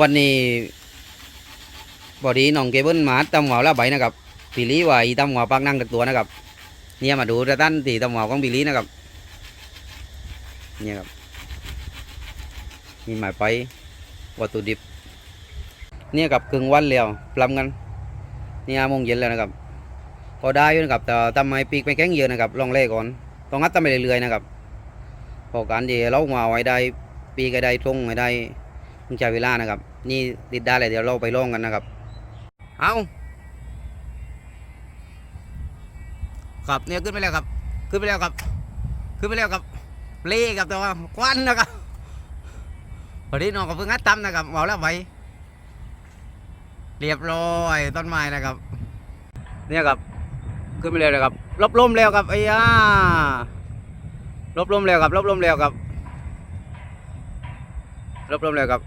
วันนี้พอดีน้องเกเบิลมาตำหัวละใบนะครับปีลีว่าอีตำหัวปากนั่งตักตัวนะครับ เนี่ยมาดูตะตั้นตีตำหัวของปีลีนะครับ เนี่ยครับมีหมายไปวัตถุดิบ เนี่ยกับครึ่งวันแล้วปลำกัน เนี่ยมงเย็นแล้วนะครับพอได้อยู่นะครับแต่ทำไมปีกไม่แข็งเยอะนะครับลองเล่ก่อนต้องงัดทำไปเรื่อยๆนะครับพอการที่เราหมาไว้ได้ปีก็ได้ตรงไม่ได้ ต้งใช้เวลานะครับ นี่ติดได้เลยเดี๋ยวเราไปลองกันนะครับ เอาครับเนี่ยขึ้นไปแล้วครับ ขึ้นไปแล้วครับ ขึ้นไปแล้วครับเล่ครับแต่ว่าควันนะครับพอดีน้องก็เพิ่งงัดตั้มนะครับเอาแล้วไปเรียบร้อยต้นไม้นะครับ เนี่ยครับขึ้นไปแล้วนะครับลบลมแล้วครับไอ้ยาลบลมแล้วครับลบลมแล้วครับ ลบลมแล้วครับ